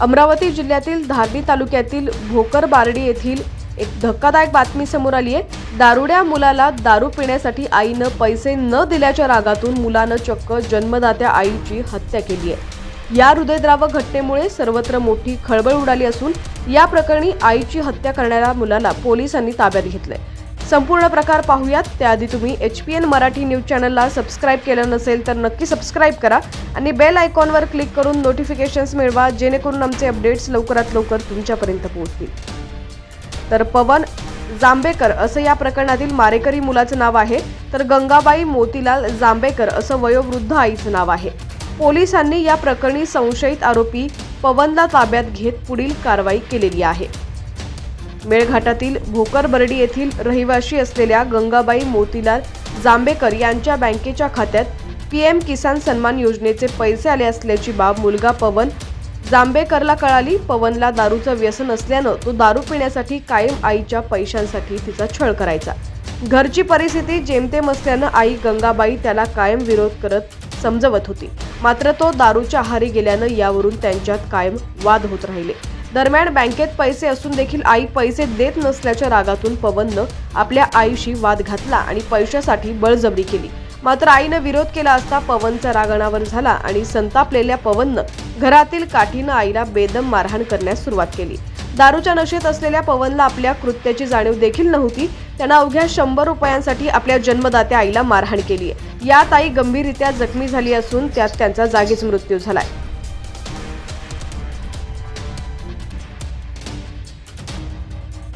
अमरावती जिल्ह्यातील धारणी तालुक्यातील भोकर बारडी येथील एक धक्कादायक बातमी समोर आली आहे. दारुड्या मुलाला दारू पिण्यासाठी आईनं पैसे न दिल्याच्या रागातून मुलानं चक्क जन्मदात्या आईची हत्या केली आहे. या हृदयद्रावक घटनेमुळे सर्वत्र मोठी खळबळ उडाली असून या प्रकरणी आईची हत्या करणाऱ्या मुलाला पोलिसांनी ताब्यात घेतलंय. संपूर्ण प्रकार पाहूयात. त्याआधी तुम्ही H P N Marathi news चॅनलला सबस्क्राईब केलं नसेल तर नक्की सबस्क्राईब करा आणि बेल आयकॉनवर क्लिक करून नोटिफिकेशन्स मिळवा जेणेकरून आमचे अपडेट्स लवकरात लवकर तुमच्यापर्यंत पोहोचतील. तर पवन जांभेकर असं या प्रकरणातील मारेकरी मुलाचं नाव आहे. तर गंगाबाई मोतीलाल जांभेकर असं वयोवृद्ध आईचं नाव आहे. पोलिसांनी या प्रकरणी संशयित आरोपी पवनला ताब्यात घेत पुढील कारवाई केलेली आहे. मेळघाटातील भोकरबर्डी येथील रहिवाशी असलेल्या गंगाबाई मोतीलाल जांभेकर यांच्या बँकेच्या खात्यात पीएम किसान सन्मान योजनेचे पैसे आले असल्याची बाब मुलगा पवन जांभेकरला कळाली. पवनला दारूचं व्यसन असल्यानं तो दारू पिण्यासाठी कायम आईच्या पैशांसाठी तिचा छळ करायचा. घरची परिस्थिती जेमतेम असल्यानं आई गंगाबाई त्याला कायम विरोध करत समजवत होती. मात्र तो दारूच्या आहारी गेल्यानं यावरून त्यांच्यात कायम वाद होत राहिले. दरम्यान बँकेत पैसे असून देखील आई पैसे देत नसल्याच्या रागातून पवननं आपल्या आईशी वाद घातला आणि पैशासाठी बळजबरी केली. मात्र आईनं विरोध केला असता पवनचा राग अनावर झाला आणि संतापलेल्या पवननं घरातील काठीनं आईला बेदम मारहाण करण्यास सुरुवात केली. दारूच्या नशेत असलेल्या पवनला आपल्या कृत्याची जाणीव देखील नव्हती. त्यानं अवघ्या शंभर रुपयांसाठी आपल्या जन्मदात्या आईला मारहाण केली आहे यात आई गंभीररित्या जखमी झाली असून त्यात त्यांचा जागीच मृत्यू झालाय.